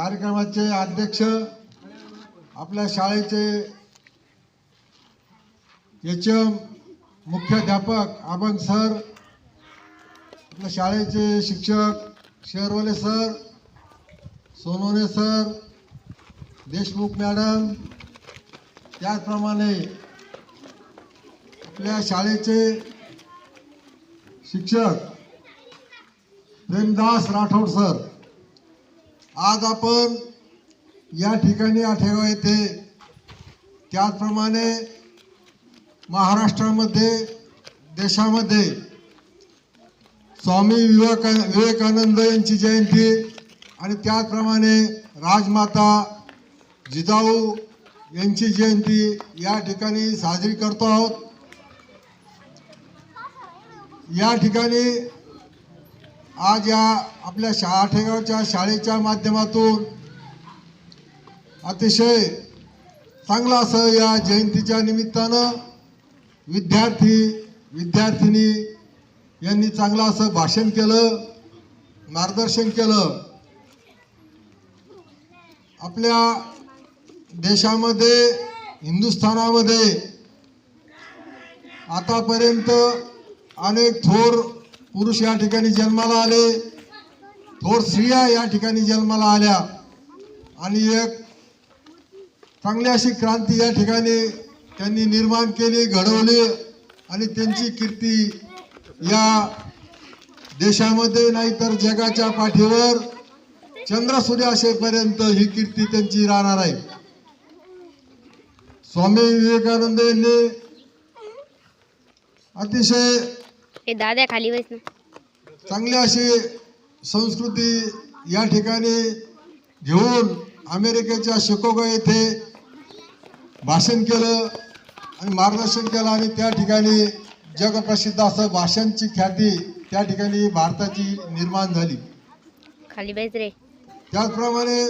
कार्यक्रमाचे अध्यक्ष आपल्या शाळेचे एच एम मुख्याध्यापक अभंग सर आपल्या शाळेचे शिक्षक Sherwale sir Sonone sir Deshmukh madam त्याचप्रमाणे आपल्या शाळेचे शिक्षक प्रेमदास राठोड सर आज आपण या ठिकाणी आठेगाव येथे त्याचप्रमाणे महाराष्ट्रामध्ये देशामध्ये स्वामी विवेका विवेकानंद यांची जयंती आणि त्याचप्रमाणे राजमाता जिजाऊ यांची जयंती या ठिकाणी साजरी करतो आहोत. या ठिकाणी आज या आपल्या शा आठेगावच्या शाळेच्या माध्यमातून अतिशय चांगलं असं या जयंतीच्या निमित्तानं विद्यार्थी विद्यार्थिनी यांनी चांगलं असं भाषण केलं मार्गदर्शन केलं. आपल्या देशामध्ये हिंदुस्थानामध्ये आतापर्यंत अनेक थोर पुरुष या ठिकाणी जन्माला आले. थोर स्त्रिया या ठिकाणी जन्माला आल्या. आणि एक चांगली अशी क्रांती या ठिकाणी त्यांनी निर्माण केली घडवली. आणि त्यांची कीर्ती या देशामध्ये नाही तर जगाच्या पाठीवर चंद्रसूर्य असेपर्यंत ही कीर्ती त्यांची राहणार आहे. स्वामी विवेकानंद यांनी अतिशय हे दाद्या खाली बस ना. चांगली अशी संस्कृती या ठिकाणी घेऊन अमेरिकेच्या शिकोगा येथे भाषण केलं आणि मार्गदर्शन केलं आणि त्या ठिकाणी जगप्रसिद्ध असं भाषणची ख्याती त्या ठिकाणी भारताची निर्माण झाली. खाली रे. त्याचप्रमाणे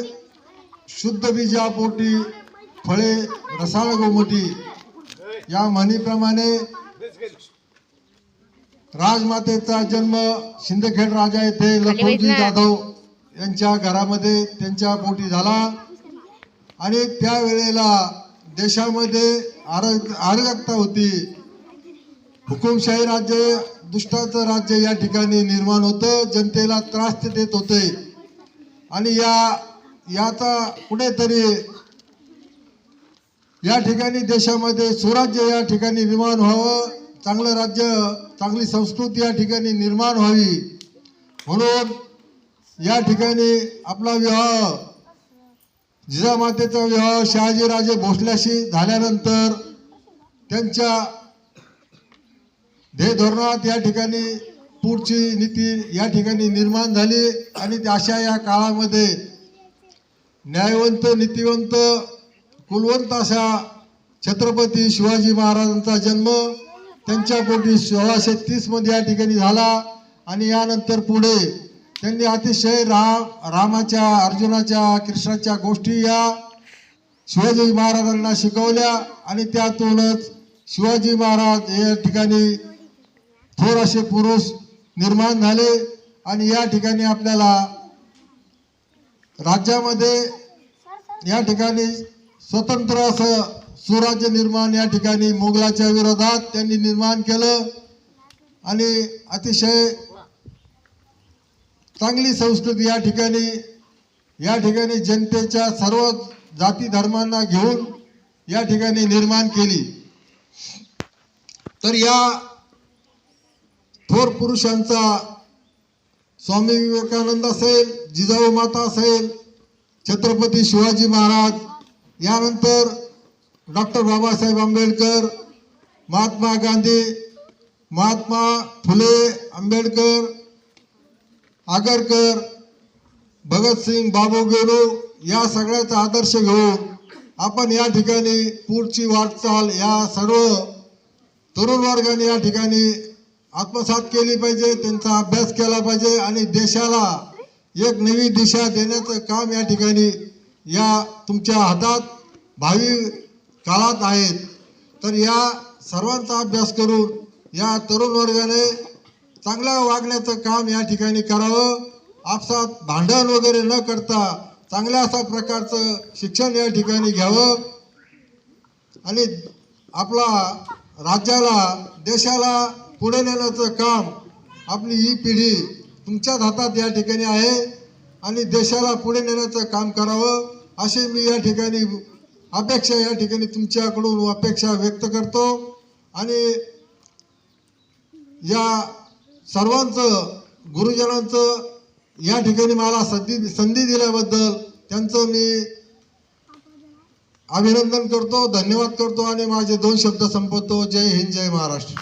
शुद्ध बीजापोटी फळे रसाळ गोमटी या म्हणीप्रमाणे राजमातेचा जन्म शिंदखेड राजा येथे लखनजी. जाधव यांच्या घरामध्ये त्यांच्या पोटी झाला. आणि त्यावेळेला देशामध्ये आरग अराजकता होती. हुकुमशाही राज्य दुष्टाचं राज्य या ठिकाणी निर्माण होतं. जनतेला त्रास ते देत होते. आणि या याचा कुठेतरी या ठिकाणी देशामध्ये सुराज्य या ठिकाणी निर्माण व्हावं चांगलं राज्य चांगली संस्कृती या ठिकाणी निर्माण व्हावी. म्हणून या ठिकाणी आपला विवाह जिजामातेचा विवाह शहाजीराजे भोसल्याशी झाल्यानंतर त्यांच्या ध्येय धोरणात या ठिकाणी पुढची नीती या ठिकाणी निर्माण झाली आणि अशा या काळामध्ये न्यायवंत नीतिवंत कुलवंत अशा छत्रपती शिवाजी महाराजांचा जन्म त्यांच्या पोटी सोळाशे तीसमध्ये या ठिकाणी झाला. आणि यानंतर पुढे त्यांनी अतिशय राम रामाच्या अर्जुनाच्या कृष्णाच्या गोष्टी या शिवाजी महाराजांना शिकवल्या. आणि त्यातूनच शिवाजी महाराज या ठिकाणी थोर असे पुरुष निर्माण झाले. आणि या ठिकाणी आपल्याला राज्यामध्ये या ठिकाणी स्वतंत्र असं स्वराज्य निर्माण या ठिकाणी मोगलाच्या विरोधात त्यांनी निर्माण केलं. आणि अतिशय चांगली संस्कृती या ठिकाणी या ठिकाणी जनतेच्या सर्व जाती धर्मांना घेऊन या ठिकाणी निर्माण केली. तर या थोर पुरुषांचा स्वामी विवेकानंद असेल जिजाऊ माता असेल छत्रपती शिवाजी महाराज यानंतर डॉक्टर बाबासाहेब आंबेडकर महात्मा गांधी महात्मा फुले आंबेडकर आगरकर भगतसिंग बाबू गेलो या सगळ्याचा आदर्श घेऊन आपण या ठिकाणी पुढची वाटचाल या सर्व तरुण वर्गाने या ठिकाणी आत्मसात केली पाहिजे त्यांचा अभ्यास केला पाहिजे आणि देशाला एक नवी दिशा देण्याचं काम या ठिकाणी या तुमच्या हातात भावी काळात आहेत. तर या सर्वांचा अभ्यास करून या तरुण वर्गाने चांगल्या वागण्याचं काम या ठिकाणी करावं. आपसात भांडण वगैरे न करता चांगल्या अशा प्रकारचं शिक्षण या ठिकाणी घ्यावं. आणि आपला राज्याला देशाला पुढे नेण्याचं काम आपली ही पिढी तुमच्याच हातात या ठिकाणी आहे. आणि देशाला पुढे नेण्याचं काम करावं अशी मी या ठिकाणी अपेक्षा या ठिकाणी तुमच्याकडून अपेक्षा व्यक्त करतो. आणि या सर्वांचं गुरुजनांचं या ठिकाणी मला संधी संधी दिल्याबद्दल त्यांचं मी अभिनंदन करतो धन्यवाद करतो आणि माझे दोन शब्द संपवतो. जय हिंद जय महाराष्ट्र.